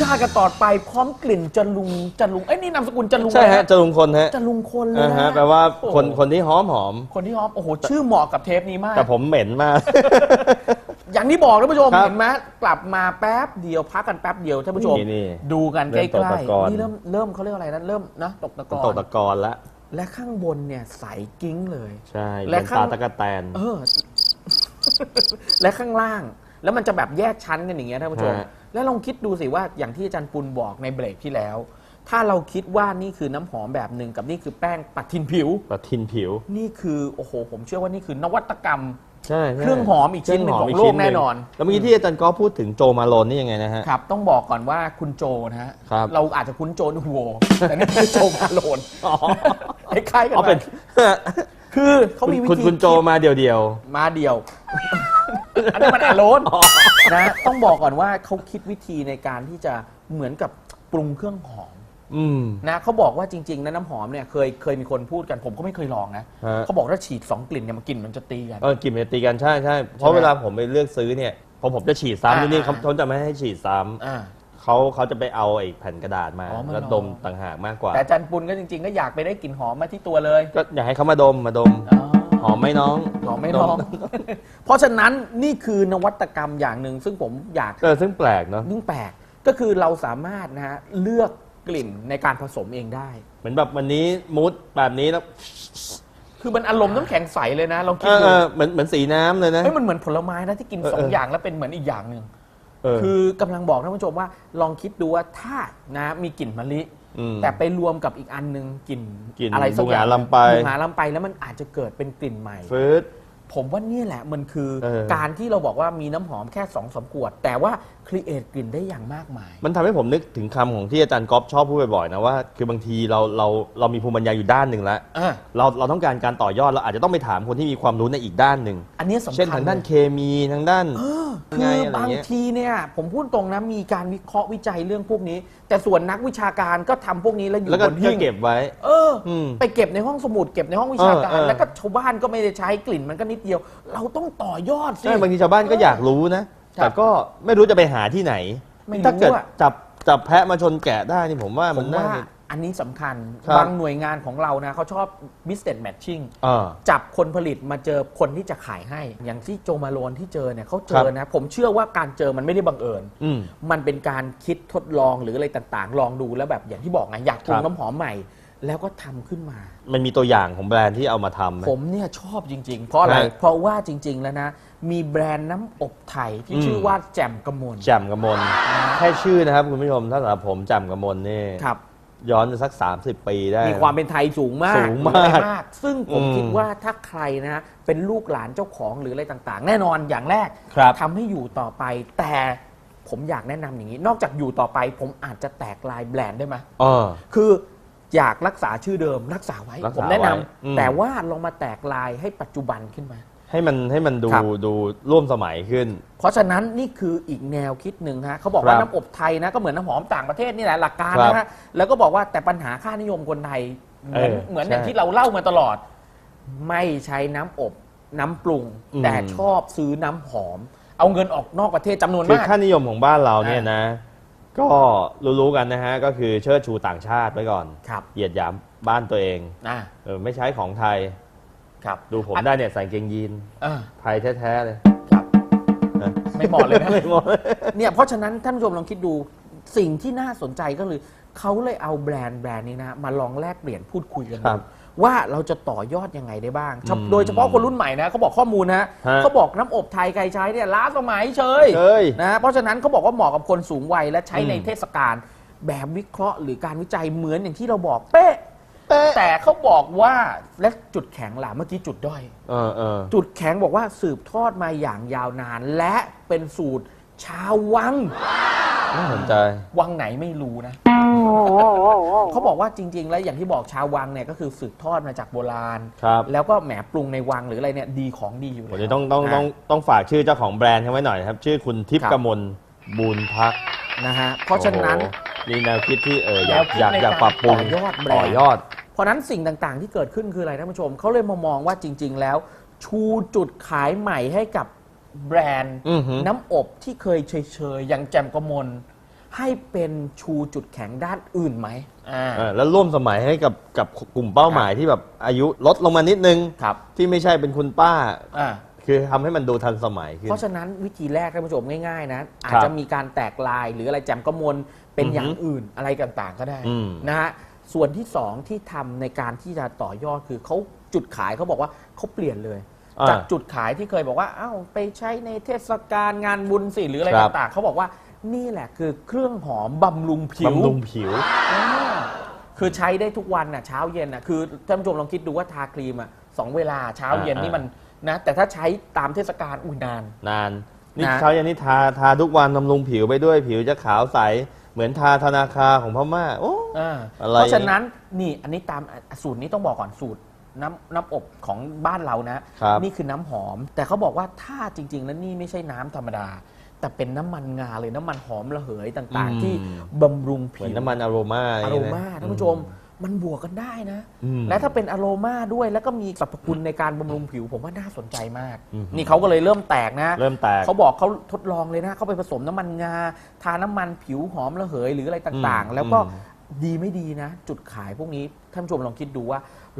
ชากันต่อไปพร้อมกลิ่นจะลุงจะลุงเอ้ยนี่นามสกุลจะลุงใช่ฮะนจรุงคนฮะจะลุงคนเลยอ่านะฮะแปลว่าโอ้โหคนคนที่หอมหอม คนที่ฮอปโอ้โหชื่อเหมาะกับเทปนี้มาก แต่ผมเหม็นมาก อย่างที่บอกท่านผู้ชมครับเห็นไหมกลับมาแป๊บเดียวพักกันแป๊บเดียวท่านผู้ชม นี่นี่ดูกันใกเริ่ล้มตกตะกอน ๆนี่เริ่มเริ่มเขาเรียกว่าอะไรนะเริ่มนะตกตะกอตกนตะกอนละและข้างบนเนี่ยใสกิ้งเลย ใช่และเป็นข้าง ตาตะกะแตน เออ และข้างล่าง แล้วมันจะแบบแยกชั้นกันอย่างเงี้ยท่านผู้ชม ฮะ แล้วลองคิดดูสิว่าอย่างที่อาจารย์ปุณบอกในเบรกที่แล้ว ถ้าเราคิดว่านี่คือน้ำหอมแบบหนึ่งกับนี่คือแป้งปัดทินผิว ปะทินผิว นี่คือโอ้โห ผมเชื่อว่านี่คือนวัตกรรม ใช่ใช่เครื่องหอมอีกชิ้นหนึ่งเครื่ของโลกชิ้แน่นอน แล้วเมื่อกี้ที่อาจารย์ก็พูดถึงโจมาโลนนี่ยังไงนะฮะ ครับ ต้องบอกก่อนว่าคุณโจนะฮะ ครับ เราอาจจะคุ้นโจนโว แต่นี่คือโจมาโลนคล้ายๆกันอ๋อเป็นคือเขามีวิคุณธีคุณโจมาเดียวเดียว มาเดียว อันนี้มันอาโลนนะต้องบอกก่อนว่าเขาคิดวิธีในการที่จะเหมือนกับปรุงเครื่องหอมๆอืม นะเขาบอกว่าจริงๆนะน้ำหอมเนี่ยเคยเคยมีคนพูดกันผมก็ไม่เคยลองนะฮะ เขาบอกถ้าฉีดสองกลิ่นเนี่ยมันกลิ่นมันจะตีกัน เออกลิ่นมันจะตีกันใช่ใช่เพราะเวลาผมไปเลือกซื้อเนี่ยพอผมจะฉีดซ้ำอ่าที่นี่เขาอ่าเขาจะไม่ให้ฉีดซ้ำอ่าเขาเขาจะไปเอาไอ้แผ่นกระดาษมาอ๋อมาแล้วลองดมต่างหากมากกว่า แต่อาจันปุนก็จริงๆ ก็อยากไปได้กลิ่นหอมมาที่ตัวเลยก็อยากให้เขามาดมมาดม หอมไหมน้อง หอมไม่น้อง เพราะฉะนั้นนี่คือนวัตกรรมอย่างหนึ่งซึ่งผมอยากเออซึ่งแปลกเนาะนิ่งแปลกก็คือเราสามารถนะฮะเลือกกลิ่นในการผสมเองได้ เหมือนแบบวันนี้มูดแบบนี้แล้วคือมันอารมณ์น้ำแข็งใสเลยนะลองเอคิดอดูเออเหมือนเหมือนสีน้ำเลยนะ เฮ้ยมันเหมือนผลไม้นะที่กินเออสองเออ อย่างแล้วเป็นเหมือนอีกอย่างหนึ่ง เออ คือกำลังบอกท่านผู้ชมว่าลองคิดดูว่าถ้านะมีกลิ่นมะลิ ม แต่ไปรวมกับอีกอันหนึ่งกลิ่นกลิ่นอะไรสักอย่างบุหงาลำไปบุหงาลำไปแล้วมันอาจจะเกิดเป็นกลิ่นใหม่ ฟืด ผมว่านี่แหละมันคือเออการที่เราบอกว่ามีน้ำหอมแค่สองสามขวด แต่ว่า ครีเอทกลิ่นได้อย่างมากมาย มันทำให้ผมนึกถึงคำของที่อาจารย์ก๊อฟชอบพูดบ่อยๆนะว่าคือบางทีเราเราเรามีภูมิปัญญาอยู่ด้านหนึ่งแล้วอะ เราเราต้องการการต่อยอดเราอาจจะต้องไปถามคนที่มีความรู้ในอีกด้านหนึ่งอันนี้สำคัญเช่นทางด้านลยเคมีทางด้านคืไงออะไรบางเงี้ย ทีเนี่ยผมพูดตรงนะมีการวิเคราะห์วิจัยเรื่องพวกนี้ แต่ส่วนนักวิชาการก็ทำพวกนี้แล้วอยู่แล้วก็บนหิ้งเก็บไว้ เอออมไปเก็บในห้องสมุดเก็บในห้องวิชาการ เออเออ แล้วก็ชาวบ้านก็ไม่ได้ใช้กลิ่นมันก็นิดเดียว เราต้องต่อยอดสิ ใช่บางทีชาวบ้านก็อยากรู้นะครับ แต่ก็ไม่รู้จะไปหาที่ไหน ไม่รู้ถ้าเกิดอะ จับจับแพะมาชนแกะได้นี่ผมว่าผมันมน่าว่าจะ อันนี้สำคัญครับ บางหน่วยงานของเรานะเขาชอบ business matching อ่าจับคนผลิตมาเจอคนที่จะขายให้ อย่างที่โจมาโลนที่เจอเนี่ยเขาเจครัอบนะ ผมเชื่อว่าการเจอมันไม่ได้บังเอิญ อืม มันเป็นการคิดทดลองหรืออะไรต่างๆ ลองดูแล้วแบบอย่างที่บอกไงอยากปรุคงรับ น้ำหอมใหม่ แล้วก็ทำขึ้นมา มันมีตัวอย่างของแบรนด์ที่เอามาทำไหม ผมเนี่ยชอบจริง ๆ เพราะอะไรฮะเพราะว่าจริง ๆ แล้วนะ มีแบรนด์น้ำอบไทยที่อืมชื่อว่าแจ่มกระมวล แจ่มกระมนแค่ชื่อนะครับคุณผู้ชมถ้าสำหรับผมแจ่มกระมนนี่ครับ ย้อนไปสัก 30 ปีได้ มีความเป็นไทยสูงมากสูงมากหรืออะไรมาก ซึ่งผมอืมคิดว่าถ้าใครนะเป็นลูกหลานเจ้าของหรืออะไรต่างๆ แน่นอนอย่างแรกครับทำให้อยู่ต่อไปแต่ผมอยากแนะนำอย่างนี้ นอกจากอยู่ต่อไป ผมอาจจะแตกลายแบรนด์ได้ไหมเออคืออยากรักษาชื่อเดิมรักษาไว้รักษาผมแนะนำไว้อืมแต่ว่าลองมาแตกลายให้ปัจจุบันขึ้นมา ให้มันให้มันดูครับ ดูร่วมสมัยขึ้น เพราะฉะนั้นนี่คืออีกแนวคิดหนึ่งฮะเขาบอกคว่ารับน้ำอบไทยนะก็เหมือนน้ำหอมต่างประเทศนี่แหละหลักการครับนะฮะแล้วก็บอกว่าแต่ปัญหาค่านิยมคนไทยเหมือนเออเหมือนใช่อย่างที่เราเล่ามาตลอด ไม่ใช้น้ำอบน้ำปรุง อืม แต่ชอบซื้อน้ำหอม เอาเงินออกนอกประเทศจำนวนคือมาก ค่านิยมของบ้านเราเนี่ยนะ ก็รู้ๆกันนะฮะ ก็คือเชิดชูต่างชาติไว้ก่อน ครับเหยียดหยามบ้านตัวเองอ่าเออไม่ใช้ของไทย ครับ ดูผมได้เนี่ยใส่เกงยีนอ่าไทยแท้ๆเลยครับ นะไม่เหมาะเลยนะ ไม่เหมาะเลย เนี่ยเพราะฉะนั้นท่านผู้ชมลองคิดดูสิ่งที่น่าสนใจก็คือเขาเลยเอาแบรนด์แบรนด์นี้นะ มาลองแลกเปลี่ยนพูดคุยกันครัดูบว่าเราจะต่อยอดยังไงได้บ้าง อืมโดยเฉพาะคนรุ่นใหม่นะเขาบอกข้อมูลนะฮะ เขาบอกน้ำอบไทยใครใช้เนี่ยล้าสมัยเฉยเอ้ย นะเพราะฉะนั้นเขาบอกว่าเหมาะกับคนสูงวัยและใช้อืมในเทศกาลแบบวิเคราะห์หรือการวิจัยเหมือนอย่างที่เราบอกเป๊ะเป๊ะ แต่เขาบอกว่าและจุดแข็งล่ะเมื่อกี้จุดด้อย เออเออ จุดแข็งบอกว่าสืบทอดมาอย่างยาวนาน และเป็นสูตรชาววัง น่าสนใจ วังไหนไม่รู้นะ เขาบอกว่าจริง ๆ แล้วอย่างที่บอกชาววังเนี่ยก็คือสืบทอดมาจากโบราณ ครับ แล้วก็แหมปรุงในวังหรืออะไรเนี่ยดีของดีอยู่วันแล้นี้วต้องต้องต้องต้องฝากชื่อเจ้าของแบรนด์เขาไว้หน่อยนะครับ ชื่อคุณทิพครัย์บกมลบูนพักนะฮะเพราะฉะนั้น โอ้โหมีแนวคิดที่เอออยากแนวคิดอยากในอยากการปรับปรุงต่อยอดแบรนด์ ต่อยอดเพ ราะฉะนั้นสิ่งต่างๆ ที่เกิดขึ้นคืออะไรท่านผู้ชมเขาเลยมามองว่าจริง ๆ แล้ว ชูจุดขายใหม่ให้กับแบรนด์อือหือ น้ำอบที่เคยเฉยๆอย่างแจมกมลให้เป็นชูจุดแข็งด้านอื่นไหมอ่า อ่าแล้วร่วมสมัยให้กับกับกลุ่มเป้าหมายที่แบบอายุลดลงมานิดนึงครับ ที่ไม่ใช่เป็นคุณป้า อ่า คือทำให้มันดูทันสมัยขึ้น เพราะฉะนั้นวิธีแรกท่านผู้ชมง่ายๆ นะ อาจครัจะบมีการแตกลายหรืออะไรแจมกระมวลเป็นอือฮึอย่างอื่นอะไรต่างๆก็ได้อืม นะฮะ ส่วนที่สองที่ทำในการที่จะต่อยอดคือเขาจุดขายเขาบอกว่าเขาเปลี่ยนเลย อ่าจากจุดขายที่เคยบอกว่าอ้าวไปใช้ในเทศกาลงานบุญสิหรืออะไรครับ ต่างๆเขาบอกว่านี่แหละคือเครื่องหอมบำรุงผิว บำรุงผิว อ่าคือใช้ได้ทุกวันน่ะเช้าเย็นน่ะคือท่านผู้ชมลองคิดดูว่าทาครีมอะสองเวลาเช้าเย็นอ่านี่มันนะแต่ถ้าใช้ตามเทศกาลอุ้ยนาน นาน นี่นะ เช้ายันนี่ทาทาทุกวันบำรุงผิวไปด้วยผิวจะขาวใส เหมือนทาธนาคารของพม่า โอ้ อ่าอะไรเพราะฉะนั้นนี่อันนี้ตามสูตรนี้ต้องบอกก่อนสูตรน้ำน้ำอบของบ้านเรานะ ครับนี่คือน้ำหอม แต่เขาบอกว่าถ้าจริง ๆ แล้วนี่ไม่ใช่น้ำธรรมดา แต่เป็นน้ำมันงาเลยน้ำมันหอมระเหยต่างอืม ๆ ที่บำรุงเหมืผิอนวน้ำมันอโรมาอย่งโรเงี้ยนะมาท่านผู้ชมมันบวกกันได้นะ อืมและถ้าเป็นอโรมาด้วยแล้วก็มีสรรพคุณในการบำรุงผิว ผมว่าน่าสนใจมาก อืม นี่เขาก็เลยเริ่มแตกนะ เริ่มแตก เขาบอกเขาทดลองเลยนะเขาไปผสมน้ำมันงา ทาน้ำมันผิวหอมระเหยหรืออะไรต่างอืมๆแล้วก็อืม ดีไม่ดีนะ จุดขายพวกนี้ท่านผู้ชมลองคิดดูว่า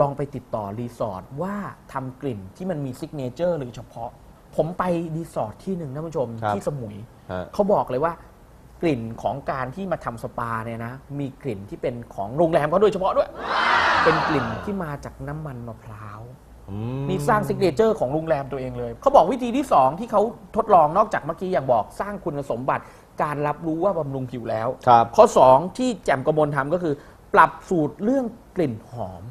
ลองไปติดต่อรีสอร์ทว่าทำกลิ่นที่มันมีซิกเนเจอร์หรือเฉพาะ ผมไปรีสอร์ทที่หนึ่งท่านผู้ชมครับที่สมุย ฮะ เขาบอกเลยว่ากลิ่นของการที่มาทำสปาเนี่ยนะ มีกลิ่นที่เป็นของโรงแรมเขาโดยเฉพาะด้วย เป็นกลิ่นที่มาจากน้ำมันมะพร้าว อืม นี่สร้างซิกเนเจอร์ของโรงแรมตัวเองเลย เขาบอกวิธีที่ 2 ที่เขาทดลองนอกจากเมื่อกี้อย่างบอกสร้างคุณสมบัติ การรับรู้ว่าบำรุงผิวแล้ว ครับข้อ 2 ที่แจ่มกระมวลทำก็คือ ปรับสูตรเรื่องกลิ่นหอม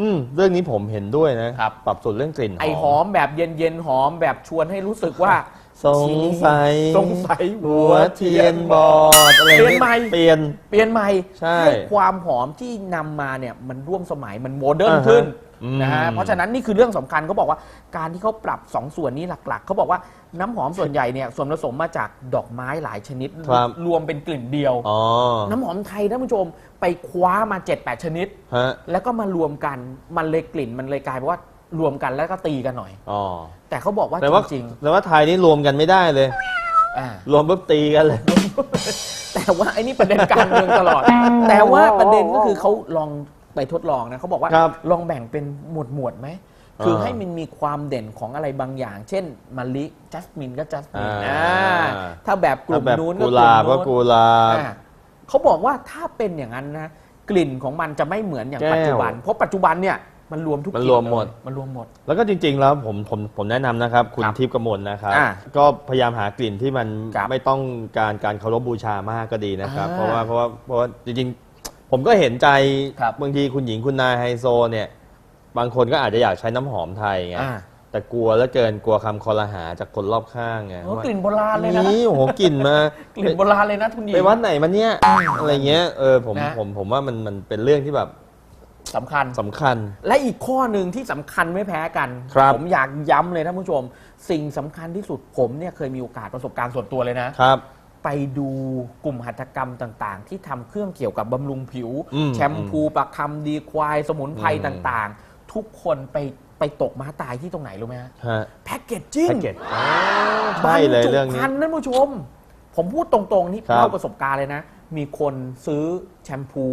อืมเรื่องนี้ผมเห็นด้วยนะครับ ปรับสูตรเรื่องกลิ่นหอม ไอหอมแบบเย็นๆ หอมแบบชวนให้รู้สึกว่า สงสัยสงสัยหัวเทียนบอดอะไรเปลี่ยนใหม่ เปลี่ยน เปลี่ยนใหม่ใช่ความหอมที่นำมาเนี่ยมันร่วมสมัยมันโมเดิร์นขึ้นอืมนะฮะเพราะฉะนั้นนี่คือเรื่องสำคัญเขาบอกว่าการที่เขาปรับ 2 ส่วนนี้หลักๆเขาบอกว่าน้ำหอมส่วนใหญ่เนี่ยส่วนผสมมาจากดอกไม้หลายชนิดครับรวมเป็นกลิ่นเดียว อ๋อน้ำหอมไทยท่านผู้ชมไปคว้ามา 7-8 ชนิด ฮะ แล้วก็มารวมกันมันเลยกลิ่นมันเลยกลายเป็นว่า รวมกันแล้วก็ตีกันหน่อย อ๋อแต่เขาบอกว่าแต่ว่าจริงแต่ว่าไทยนี่รวมกันไม่ได้เลย ๆอ่า รวมปุ๊บตีกันเลย แต่ว่าไอ้นี่ประเด็นการเมืองตลอด แต่ว่าประเด็นก็คือเขาลองไปทดลองนะเขาบอกว่าครับลองแบ่งเป็นหมวดหมวดๆไหมคืออ่าให้มันมีความเด่นของอะไรบางอย่าง เช่นมะลิจัสมินก็จัสมินอ่า อ่าถ้าแบบกลุ่มถ้าแบบนู้นก็กุกหลุ่ลามบก็นู้นกุหลาบ อ่าเขาบอกว่าถ้าเป็นอย่างนั้นนะกลิ่นของมันจะไม่เหมือนอย่างแก้ว ปัจจุบัน เพราะปัจจุบันเนี่ย มันรวมทุกมันกลิ่รวมหมดเลยมันรวมหมด แล้วก็จริง ๆ แล้วผมผมผมแนะนำนะครับ คุณครับทิพย์กมลนะครับ อ่าก็พยายามหากลิ่นที่มันครับไม่ต้องการการเคารพบูชามากก็ดีนะครับ อ่าเพราะว่าเพราะว่าเพราะว่าจริงๆ ผมก็เห็นใจครับบางทีคุณหญิงคุณนายไฮโซเนี่ย บางคนก็อาจจะอยากใช้น้ำหอมไทยไงอ่า แต่กลัวแล้วเกินกลัวคำคอรหาจากคนรอบข้างไงโอ้ว่ากลิ่นโบราณเลยนะนี่โอ้โหกลิ่นมา กลิ่นโบราณเลยนะคุณหญิง ไปวัดไหนมาเนี่ยอะไรเงี้ยเออผมนะ ผมผมว่ามันมันเป็นเรื่องที่แบบ สำคัญ สำคัญ และอีกข้อหนึ่งที่สำคัญไม่แพ้กัน ครับผมอยากย้ำเลยท่านผู้ชม สิ่งสำคัญที่สุดผมเนี่ยเคยมีโอกาสประสบการณ์ส่วนตัวเลยนะ ครับ ไปดูกลุ่มหัตถกรรมต่างๆ ที่ทำเครื่องเกี่ยวกับบำรุงผิว อืมแชมพูประคำดีควาย สมุนไพรอืม ต่างๆ ทุกคนไปไปตกม้าตายที่ตรงไหนรู้ไหมฮะฮะแพ็กเกจจิ้ง แพ็กเกจอ๋อใช่เลยเรื่องบนี้จุภัณฑ์ท่านผู้ชม ผมพูดตรงๆนี่ครับเล่าประสบการณ์เลยนะ มีคนซื้อแชมพู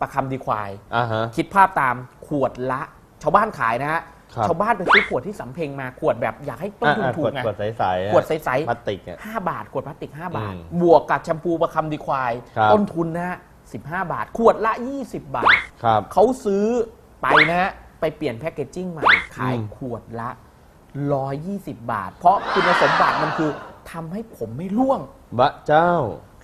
ประคำดีควาย อ่าฮะ คิดภาพตามขวดละ ชาวบ้านขายนะฮะ ครับ ชาวบ้านไปซื้อขวดที่สำเพ็งมาขวดแบบอยากให้ต้นทุนอะถูขวกดไง ขวดใสๆอะขวดใสพลาสติกอะๆ5บาท ขวดพลาสติก 5 บาท อืมบวกกับแชมพูประคำดีควาย ครับ ต้นทุนนะฮะ15 บาท ขวดละ 20 บาท ครับ เขาซื้อไปนะฮะไปเปลี่ยนแพคเกจจิ้งใหม่ ขายอืม ขวดละ 120 บาท เพราะคุณสมบัติมันคือทำให้ผมไม่ร่วง บะเจ้า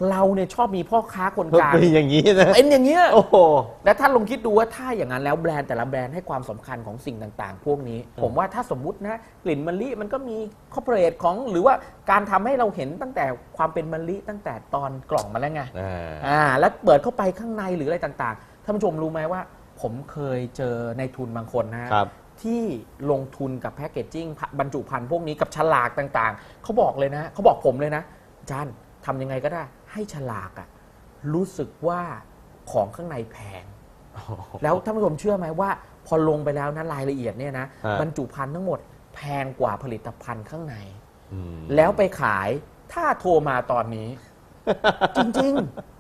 เราเนี่ยชอบมีพ่อค้าคนกลางเป็นอย่างนี้นะเป็นอย่างเงี้ยโอ้โหและท่านลองคิดดูว่าถ้าอย่างนั้นแล้วแบรนด์แต่ละแบรนด์ให้ความสำคัญของสิ่งต่าง ๆ พวกนี้ ผมว่าถ้าสมมุตินะกลิ่นมะลิมันก็มีคอร์เปอเรทของหรือว่าการทำให้เราเห็นตั้งแต่ความเป็นมะลิตั้งแต่ตอนกล่องมาแล้วไงอ่าอ่าแล้วเปิดเข้าไปข้างในหรืออะไรต่างๆท่านผู้ชมรู้ไหมว่า ผมเคยเจอในทุนบางคนนะฮะครับที่ลงทุนกับแพคเกจจิ้งบรรจุภัณฑ์พวกนี้กับฉลากต่างๆ เขาบอกเลยนะ เขาบอกผมเลยนะอาจารย์ทำยังไงก็ได้ ให้ฉลากอะรู้สึกว่าของข้างในแพง แล้วท่านผู้ชมเชื่อไหมว่า พอลงไปแล้วนะรายละเอียดเนี่ยนะฮะ บรรจุภัณฑ์ทั้งหมดแพงกว่าผลิตภัณฑ์ข้างใน อืมแล้วไปขายถ้าโทรมาตอนนี้ จริง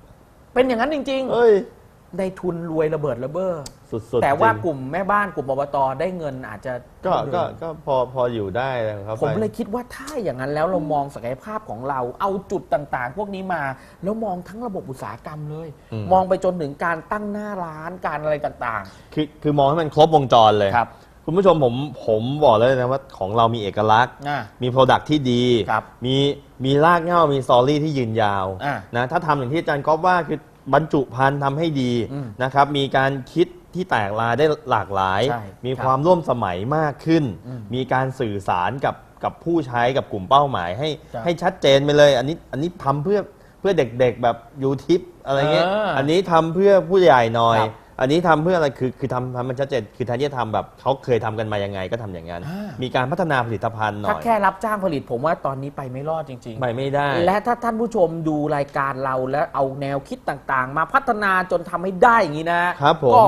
ๆ เป็นอย่างนั้นจริงเอ้ยๆ ในทุนรวยระเบิดระเบ้อสุดๆแต่ว่าจริง กลุ่มแม่บ้านกลุ่มอบตได้เงินอาจจะก็ก็ก็พอพออยู่ได้นะครับผมเลยคิดว่าถ้าอย่างนั้นแล้วเรามองศักยภาพของเรา เอาจุดต่างๆ พวกนี้มา แล้วมองทั้งระบบอุตสาหกรรมเลย มองไปจนถึงการตั้งหน้าร้านการอะไรต่างคือคือมองให้มันครบวงจรเลยๆ ครับคุณผู้ชมผมผมบอกเลยนะว่าของเรามีเอกลักษณ์ อ่า มี Product ที่ดี ครับมีมีรากเหง้ามีสตอรี่ที่ยืนยาวอ่านะถ้าทำอย่างที่อาจารย์ก๊อฟว่าคือ บรรจุภัณฑ์ทำให้ดีอืมนะครับ มีการคิดที่แตกลายได้หลากหลาย ใช่มีครับความร่วมสมัยมากขึ้น อืมมีการสื่อสารกับกับผู้ใช้กับกลุ่มเป้าหมาย ให้ครับ ให้ชัดเจนไปเลย อันนี้อันนี้ทำเพื่อเพื่อเด็กๆแบบยูทิปอะไรเงี้ย เอออัอันนี้ทำเพื่อผู้ใหญ่หน่อย ครับ อันนี้ทำเพื่ออะไรคือคือทำทำมันชัดเจนคือแทนที่จะทำแบบเขาเคยทำกันมายังไงก็ทำอย่างนั้น อ่ามีการพัฒนาผลิตภัณฑ์หน่ถ้าอยแค่รับจ้างผลิตผมว่าตอนนี้ไปไม่รอดจริง ไปไม่ได้ ๆ และถ้าท่านผู้ชมดูรายการเราแล้วเอาแนวคิดต่างๆ มาพัฒนาจนทำให้ได้อย่างนี้นะครับผมก็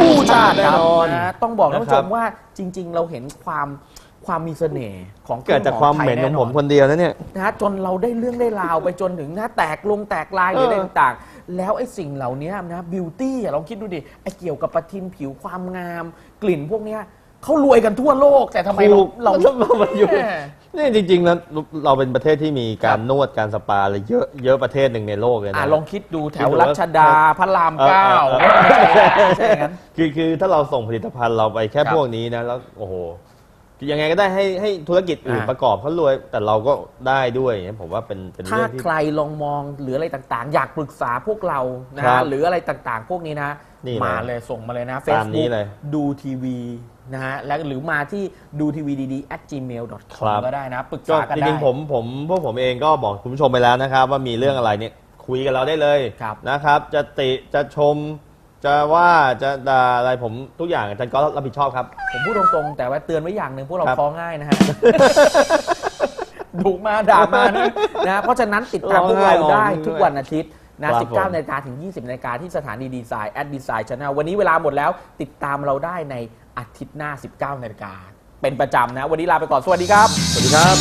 กู้ชาติแน่นอนนะต้องบอกท่านผู้ชนะครัมบว่าจริง ๆ เราเห็นความความมีเสน่ห์ของเกิดจากความเหม็นของผมคนเดียวนะเนี่ย นะฮะจนเราได้เรื่องได้ราวไปจนถึงนะแตกลงแตกลายหรืออะไรเออ ต่างๆ แล้วไอ้สิ่งเหล่านี้นะบิวตี้ลองคิดดูดิไอ้เกี่ยวกับประทินผิวความงาม กลิ่นพวกเนี้ยเขารวยกันทั่วโลก แต่ทำไมเราถูกเราเราเรามาอยู่แหมนี่จริงๆแล้วเราเป็นประเทศที่มีกาครัรบนวดการสปาอะไรเยอะเยอะประเทศหนึ่งในโลกเลยอะนะลองคิดดูแถคิดวดูรัว่าชดาพระรามเออเก้าเออเออใช่อย่างนั้นคือคือถ้าเราส่งผลิตภัณฑ์เราไปแค่ครับพวกนี้นะแล้วโอ้โห ยังไงก็ได้ให้ให้ธุรกิจอื่นอ่า ประกอบเขารวย แต่เราก็ได้ด้วยอย่างเงี้ยผมว่าเป็นเป็นถ้าเรื่องที่ ใครลองมองหรืออะไรต่างๆ อยากปรึกษาพวกเรานะครัฮะบหรืออะไรต่างๆ พวกนี้นะ นี่เลยมาเลยส่งมาเลยนะ ตามนี้ Facebook เลยดูทีวีนะฮะแล้วหรือมาที่ดูทีวีดี at gmail ครั com บก็ได้นะ ปรึกก็ษากันจได้ ริงๆผมผมพวกผมเองก็บอกคุณผู้ชมไปแล้วนะครับ ว่ามีเรื่องอะไรเนี่ยคุยกับเราได้เลยครับนะครับ จะติจะชม จะว่าจะด่าอะไรผมทุกอย่างอาจารย์ก็รับผิดชอบครับ ผมพูดตรงๆ แต่ว่าเตือนไว้อย่างหนึ่งพวกเราครับฟ้องง่ายนะฮะ ดุมาด่ามานะนะเพราะฉะนั้นติดตามพวกเราได้ร้องไห้ทุกวันอาทิตย์นะ ครับผม19นาฬิกาถึง 20นาฬิกาที่สถานีดีไซน์ at design channel วันนี้เวลาหมดแล้ว ติดตามเราได้ในอาทิตย์หน้า 19นาฬิกาเป็นประจำนะ วันนี้ลาไปก่อน สวัสดีครับ สวัสดีครับ